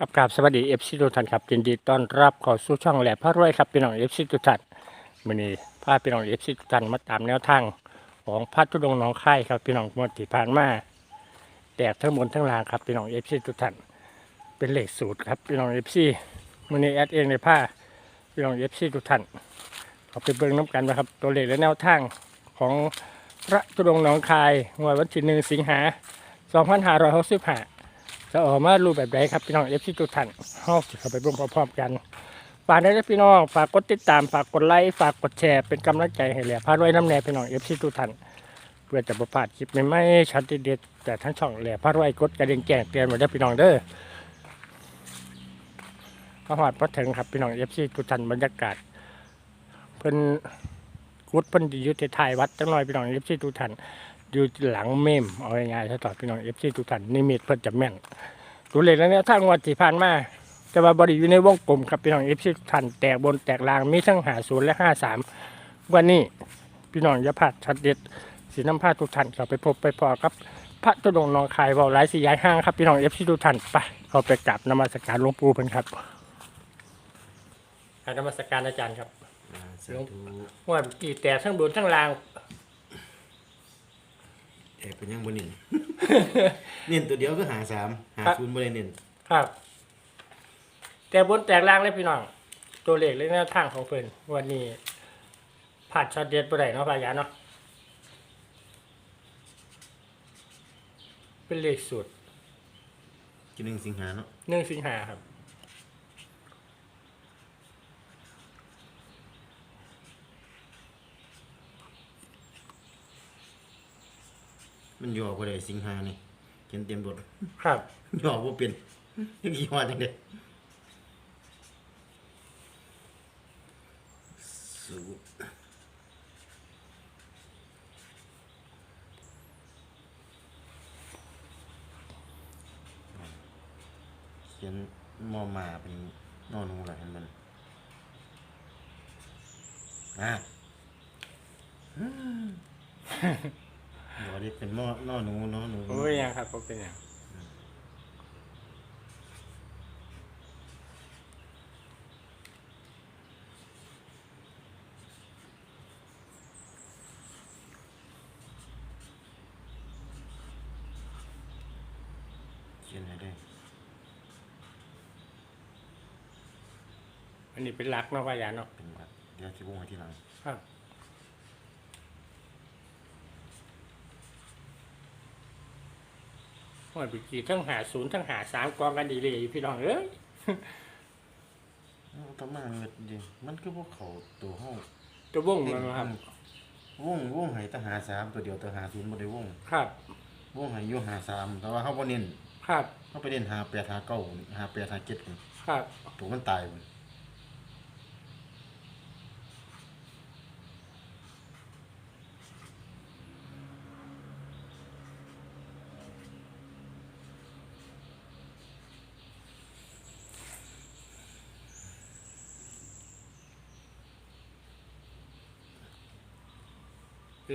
กับกราบสวัสดีเอฟซีทุกท่านครับยินดีต้อนรับเขอสู่ช่องแหลมพระรวยครับพี่น้องเอฟซีทุกท่านมื้อนี้พาพี่น้องเอฟซีทุกท่านมาตามแนวทางของพัทุดงค์หน้องค่ายครับพี่น้องงวดที่ผ่านมาแตกทั้งบนทั้งล่างครับพี่น้องเอฟซีทุกท่านเป็นเลขสูตรครับพี่น้องเอฟซีมื้อนี้แอดเองในผ้าพี่น้องเอฟซีทุกท่านเอาไปเบิ่งน้ำกันนะครับตัวเลขและแนวทางของพระธุดงค์หน้องคายงวดวันที่หนึ่งสิงหา2565 จะออกมารูปแบบใดครับพี่น้องเอฟซีทุกท่านเฮาสิเข้าไปร่วมพร้อมๆกันฝากได้เลยพี่น้องฝากกดติดตามฝากกดไลค์ฝากกดแชร์เป็นกำลังใจให้แหล่พาด้วยน้ำแน่พี่น้องเอฟซีทุกท่านเพื่อจะประพลาดคลิปใหม่ๆชัดเด็ดแต่ทั้งช่องแหล่พาด้วยกดกระดิ่งแจ้งเตือนไว้ด้วยพี่น้องเด้อพระหอดพระถึงครับพี่น้องเอฟซีทุกท่านบรรยากาศเพิ่นกุดเพิ่นดีอยู่ที่ท้ายวัดจังหน่อยพี่น้องเอฟซีทุกท่าน อยู่หลังเมมเอาง่ายๆถ้าต่อพี่น้องเอฟซีทุกท่านนิมิตเพิ่นจะแม่นตัวเลขแล้วเนี่ยทางงวันที่ผ่านมาแต่ว่าบริอยู่ในวงกลมครับพี่น้องเอฟซีทุกท่านแตกบนแตกล่างมีทั้งหาศูนย์และห้าสามวันนี้พี่น้องอย่าพลาดชัดเด็ดสีน้ำผ้าทุกท่านเข้าไปพบไปพอครับ พระตุดงค์หนองคายเบาหลายสีย้ายห้างครับพี่น้องเอฟซีทุกท่านไปเข้าไปกราบนมัสการหลวงปู่เพิ่นครับกราบนมัสการอาจารย์ครับอ่าสาธุ ว่ากี่แตกทั้งบนทั้งล่าง แอบเป็นยังบนเน้น เน้นตัวเดียวก็หาสามหาครับศูนย์บนเน้นครับ แต่บนแตกล่างเลยพี่น้อง ตัวเลขและแนวทางของเพิ่นวันนี้ผ่านช็อตเด็ดบ่ได้เนาะพายาเนาะเป็นเลขสูตรกินหนึ่งสิงหาเนาะหนึ่งสิงหาครับ มันย่อบ่ได้สิงหานี่เขียนเต็มบทครับ ย่อบ่เป็นยังย่อจังได๋สูเขียนมอมาเป็นนอนหูหลายมันอะ บ่ได้เป็นหม้อนอหนูเนาะหนูโอ้ยยังครับผมเป็นหยังเขียนให้ได้อันนี้เป็นหลักเนาะพายาเนาะเป็นวัดเดี๋ยวสิวงให้ทีหลัง ครับ ว่าบิกีทั้งหาศูนย์ทั้งหาสามกองกันดีเลยพี่น้องเอ้ยเอาต่อมาเงิดดิมันคือพวกเขาตัวห้องตัววงมันครับวงวงให้ทหารสามตัวเดียวทหารศูนย์บ่ได้วงครับวงให้อยู่หาสามแต่ว่าเขาบ่เน้นครับเขาไปเน้นหาแปดหาเก้าหาแปดหาเจ็ดนี่ครับ ตัวมันตายมัน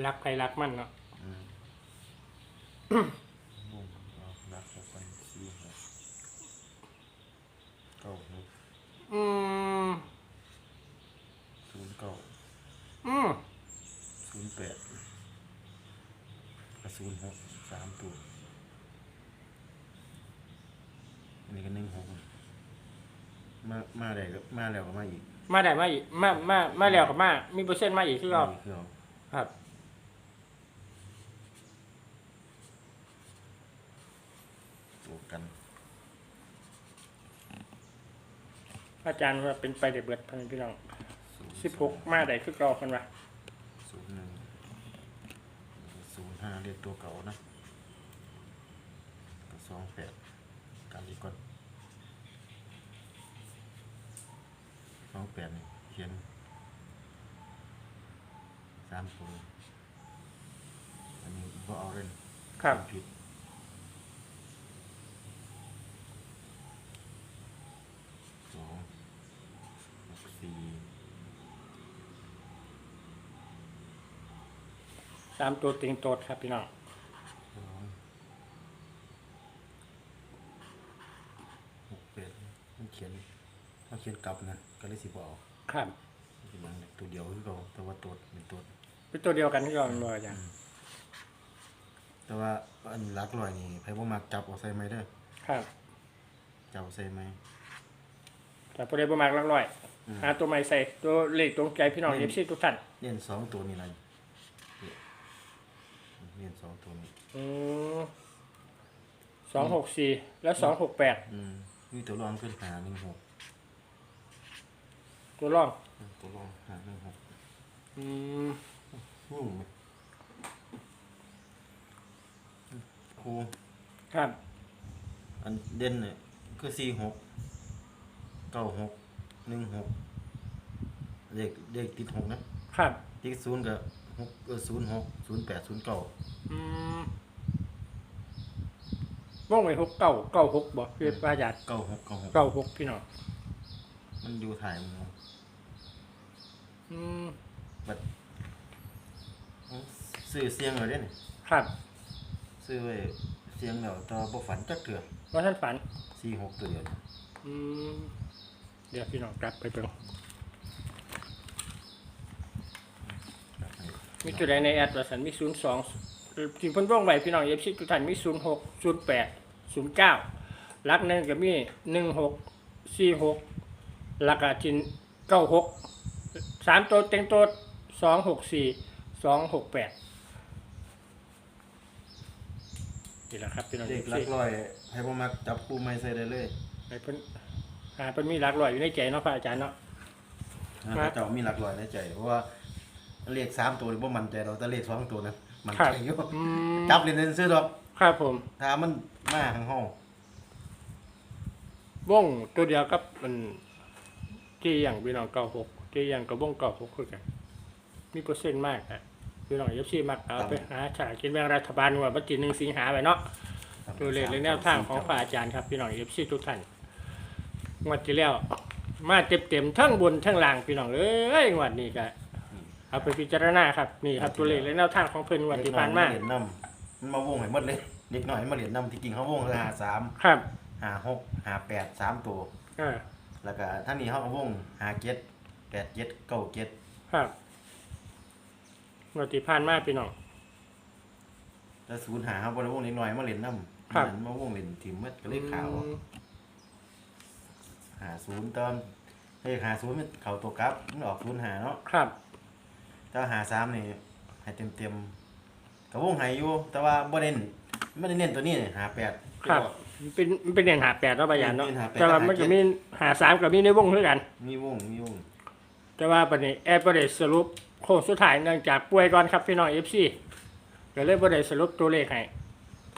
รักใครรักมันเนาะวงเอานับเข้าไปสี่หกเก้าหกอืมศูนย์เก้าอืมศูนย์แปดกับศูนย์หกสามตัวอันนี้ก็หนึ่งหกมามาได้ก็มาแล้วก็มาอีกมาได้มาอีกมามามาแล้วกับมา มีเปอร์เซ็นต์มาอีกคือเรานี่คือเอา ครับ ตัวกันอาจารย์ว่าเป็นไปเดือดเบิดพันพี่น้องศูนย์สิบหกมาได้คือเราคนว่าศูนย์หนึ่งศูนย์ห้าเรียกตัวเก่านะก็สองแปดกันอีกก่อนสองแปดนี่เขียนสามตัวอันนี้บ่เอาเล่นครับผิดสองหก สี่สามตัวติงโตดครับพี่น้องสองหกแปดขียนเขาเขียนกลับนะก็เลยสิบเอาครับสิบอันตัวเดียวคือเขาแต่ว่าตัวเป็นตัว เป็นตัวเดียวกันที่เราบอกอาจารย์แต่ว่าอันรักลอยนี่ไผบ่มักจับเอาใส่ไหมเด้อครับจับเอาใส่ไหมแต่พอได้ประมาณลักร้อยอืม หาตัวใหม่ใส่ตัวเลขตรงใจพี่น้องอืเอมฟซีทุกท่านเล่นสองตัวนี่ล่ะเล่นสองตัวนี้อืมสองหกสี่แล้วสองหกแปดอืมมีตัวรองขึ้นหาหนึ่งหกตัวร่องตัวรองหาหนึ่งหกอืมอืมครูครับ อันเด่นเนี่ยคือสี่หกเก้าหก หนึ่งหกเลขเลขติดหกนะครับ ติดศูนย์กับหกเออศูนย์หกศูนย์แปดศูนย์เก้าอืมว่องไปหกเก้าเก้าหกบ่คืออาจารย์เก้าหกเก้าหกเก้าหกพี่น้องมันอยู่ถ่ายมันเอาอืมบัดซื้อเสียงเลยเด้เนี่ยครับซื้อไว้เสียงแล้วต่อบ่ฝันจักเถื่อว่าท่านฝันสี่หกตัวเดียวอืม เดี๋ยวพี่น้องกลับไปเบิ่งมีจุดใดในแอดว่าสันมีศูนย์สองที่เพิ่นว่องไว้พี่น้องเอฟซีทุกท่านมีศูนย์หกศูนย์แปดศูนย์เก้าลักหนึ่งก็มีหนึ่งหกสี่หกลักอาจินเก้าหกสามตัวเต็งตัวสองหกสี่สองหกแปดนี่แหละครับพี่น้องเด็เอกฟลัซีกร้อย ให้บ่มักจับคู่ไม้ใส่ได้เลยไอ้เพิ่น อ่าเพิ่นมีหลักร้อยอยู่ในใจเนาะพระอาจารย์เนาะนะครับเจ้ามีหลักร้อยในใจ เพราะว่าเลขสามตัวนี่บ่มั่นใจเราแต่เลขสองตัวนะมันครับใจอยู่อืมจับเล่นๆซื้อดอกครับผม ถ้ามันมาข้างห้องวงตัวเดียวกับมันที่อย่างพี่น้องเก้าหกที่อย่างกับวงเก้าหกคือกันมีเปอร์เซ็นต์มากอะพี่น้องเอฟซีมักเอาไปหาฉลากกินแบ่งรัฐบาลงวดวันที่หนึ่งสิงหาไปเนาะตัวเลขและแนวทางของพระอาจารย์ครับพี่น้องเอฟซีทุกท่าน งวดที่แล้ว มาเต็มเต็มๆทั้งบนทั้งล่างพี่น้องเอ้ยงวดนี้ก็เอาไปพิจารณาครับนี่ครับตัวเลขและแนวทางของเพิ่นงวดที่ผ่านมาเด็กน้อยเหรียญนำมันมาวงให้หมดเลยเด็กน้อยมาเหรียญนำที่จริงเขาวงคือหาสามครับหาหกหาแปดสามตัว อ่าแล้วก็ท่านนี้เขาก็วงหาเจ็ดแปดเจ็ดเก้าเจ็ดครับงวดที่ผ่านมาพี่น้อง แล้วศูนย์หาเขาบริวงเล็กน้อยมาเหรียญนำครับนั้นมาวงเหรียญถิ่มเมื่อก็เลยขาวอืม หาศูนย์ตอนเลขหาศูนย์มันเข่าตัวกลับมันออกศูนย์หาเนาะครับ แต่ว่าหาสามนี่ให้เต็มเต็มๆกับวงใหายอยู่ แต่ว่าบ่เน้นไม่ได้เน้นตัวนี้หาแปด ครับ มันเป็นมันเป็นเด่นหาแปดเนาะบายานเนาะ เป็นหาแปด แต่ว่ามันก็มีหาสามกับมีในวงเท่ากัน มีวงมีวงแต่ว่าปัจจุบันแอร์ประเดสรุปโค้งสุดท้ายเนื่องจากป่วยก่อนครับพี่น้องเอฟซีก็เลยประเดสรุปตัวเลขให้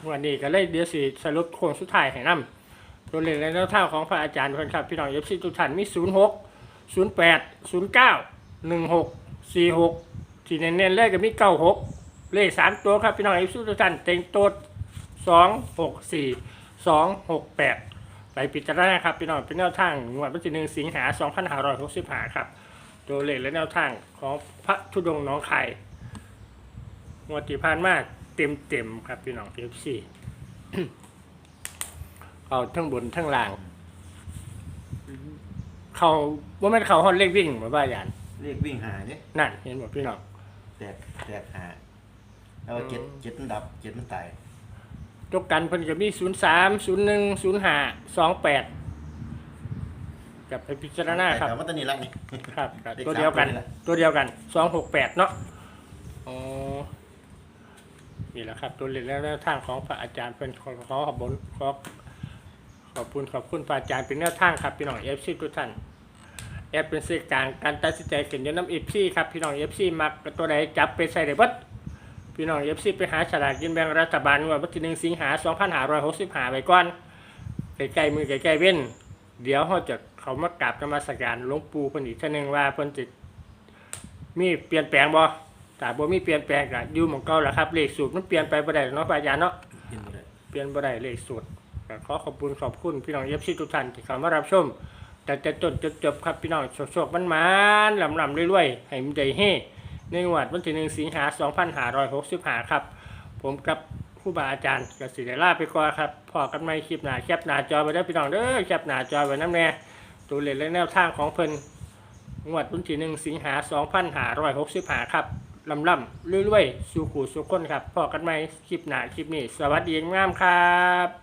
วันนี้ก็เลยเดี๋ยวสิสรุปโค้งสุดท้ายให้นํ ตัวเลขในแนวทางของพระอาจารย์เพิ่นครับพี่น้องเอฟซีทุกท่านมีศูนย์หกศูนย์แปดศูนย์เก้าหนึ่งหกสี่หกที่เน้นๆเลยก็มีเก้าหกเลขสามตัวครับพี่น้องเอฟซีทุกท่านเต็งตัวสองหกสี่สองหกแปดไปพิจารณาครับพี่น้องเป็นแนวทางงวดวันที่หนึ่งสิงหาสองพันห้าร้อยหกสิบห้าครับตัวเลขและแนวทางของพระธุดงค์น้องไข่งวดที่ผ่านมาเต็มเต็มๆครับพี่น้องเอฟซี เอาทั้งบนทั้งล่าง เขาว่ามันเขาฮอนเลขวิ่งมาบ้าหยานเลขวิ่งหาเนี่ยนั่น เห็นบอกพี่น้อง แตกแตกหาแล้วว่าเจ็ดอืม เจ็ดมันดับเจ็ดมันตายตกกันเพิ่นจะมีศูนย์สามศูนย์หนึ่งศูนย์ห้าสองแปดกับไปพิจารณาครับ แต่ว่าตอนนี้ละนี่ ครับครับเลขตัวเดียวกัน สามตัวนี่แหละ ตัวเดียวกันสองหกแปดเนาะอ๋อนี่แหละครับ ตัวเลขและแนวทางของพระอาจารย์เป็นขอขอขอบคุณขอ ขอบคุณขอบคุณพระอาจารย์เป็นแนวทางครับพี่น้องเอฟซีทุกท่านแอปเป็นสื่อกลางการตัดสินใจเขียนยนน้ำเอฟซีครับพี่น้องเอฟซีมักตัวใดจับไปใส่ได้เบัดพี่น้องเอฟซีไปหาฉลากกินแบ่งรัฐบาลงวดวันที่หนึ่งสิงหาสองพันห้าร้อยหกสิบห้าไปก่อนใกล้ๆมือใกล้ๆเว้น เดี๋ยวเขาจะเขามากราบนมัสการหลวงปู่เพิ่นอีกเท่านึงว่าเพิ่นจะมีเปลี่ยนแปลงบ่ถ้าบ่มีเปลี่ยนแปลงก็อยู่หม่องเก่าแหละครับเลขสูตรมันเปลี่ยนไปบ่ได้เนาะพระอาจารย์เนาะกินบ่ได้เปลี่ยนบ่ได้เลขสูตร ก็ขอขอบคุณขอบคุณพี่น้องเอฟซีทุกท่านที่เข้ามารับชม แต่แต่ต้นจนจบครับพี่น้องโชคๆมันมันๆลำๆรวยๆให้มันได้เฮในงวดวันที่1สิงหา2565ครับ ผมกับครูบาอาจารย์กสิได้ลาไปก่อนครับพอกันใหม่คลิปหนาแคปหนาจอไว้ได้พี่น้องเด้อแคปหนาจอไว้น้ำแน่ตัวเลขและแนวทางของเพิ่นงวดวันที่หนึ่งสิงหาสองพันห้าร้อยหกสิบห้าครับลำล่ำๆรวยๆ สู่ขู่สู่คนครับพอกันไหมคลิปหนาคลิปนี้ สวัสดีงามครับ